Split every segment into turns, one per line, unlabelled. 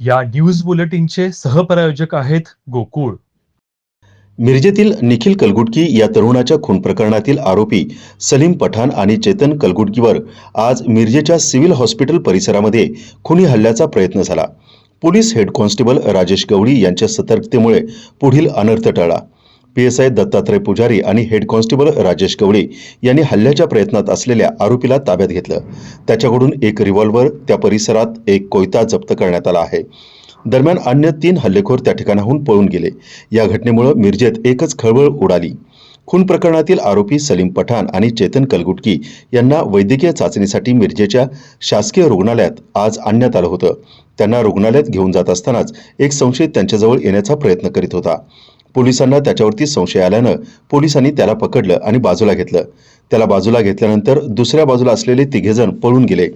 या न्यूज बुलेटिनचे सहप्रायोजक आहेत गोकुळ.
मिरजेतील निखिल कलगुटकी या तरुणाच्या खून प्रकरणातील आरोपी सलीम पठाण आणि चेतन कलगुटकीवर आज मिरजेच्या सिव्हिल हॉस्पिटल परिसरामध्ये खुनी हल्ल्याचा प्रयत्न झाला. Police head constable Rajesh Gawali यांच्या सतर्कतेमुळे पुढील अनर्थ टळला. पीएसआय दत्तात्रय पुजारी आणि हेड कॉन्स्टेबल राजेश गवळी यांनी हल्ल्याच्या प्रयत्नात असलेल्या आरोपीला ताब्यात घेतलं. त्याच्याकडून एक रिव्हॉल्व्हर त्या परिसरात एक कोयता जप्त करण्यात आला आहे. दरम्यान अन्य तीन हल्लेखोर त्या ठिकाणाहून पळून गेले. या घटनेमुळे मिरजेत एकच खळबळ उडाली. खून प्रकरणातील आरोपी सलीम पठाण आणि चेतन कलगुटकी यांना वैद्यकीय चाचणीसाठी मिरजेच्या शासकीय रुग्णालयात आज आणण्यात आलं होतं. त्यांना रुग्णालयात घेऊन जात असतानाच एक संशयित त्यांच्याजवळ येण्याचा प्रयत्न करीत होता. पोलिसांना त्याच्यावरती संशय आल्यानं पोलिसांनी त्याला पकडलं आणि बाजूला घेतलं. त्याला बाजूला घेतल्यानंतर दुसऱ्या बाजूला असलेले तिघेजण पळून गेले.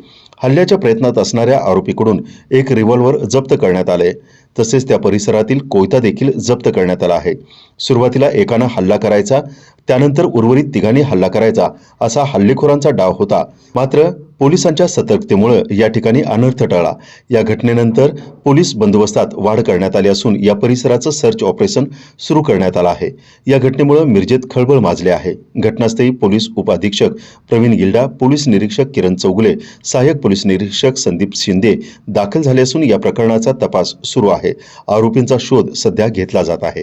हल्ल्याच्या प्रयत्नात असणाऱ्या आरोपीकडून एक रिव्हॉल्व्हर जप्त करण्यात आले. तसेच त्या परिसरातील कोयता देखील जप्त करण्यात आला आहे. सुरुवातीला एकानं हल्ला करायचा त्यानंतर उर्वरित तिघांनी हल्ला करायचा असा हल्लेखोरांचा डाव होता. मात्र पोलिसांच्या सतर्कतेमुळे या ठिकाणी अनर्थ टळला या घटनेनंतर पोलीस बंदोबस्तात वाढ करण्यात आली असून या परिसराचं सर्च ऑपरेशन सुरू करण्यात आलं आहे. या घटनेमुळे मिरजेत खळबळ माजले आहे. घटनास्थळी पोलीस उपाधीक्षक प्रवीण गिल्डा पोलीस निरीक्षक किरण चौगुले सहाय्यक पोलीस निरीक्षक संदीप शिंदे दाखल झाले असून या प्रकरणाचा तपास सुरू आहे. आरोपींचा शोध सध्या घेतला जात आहे.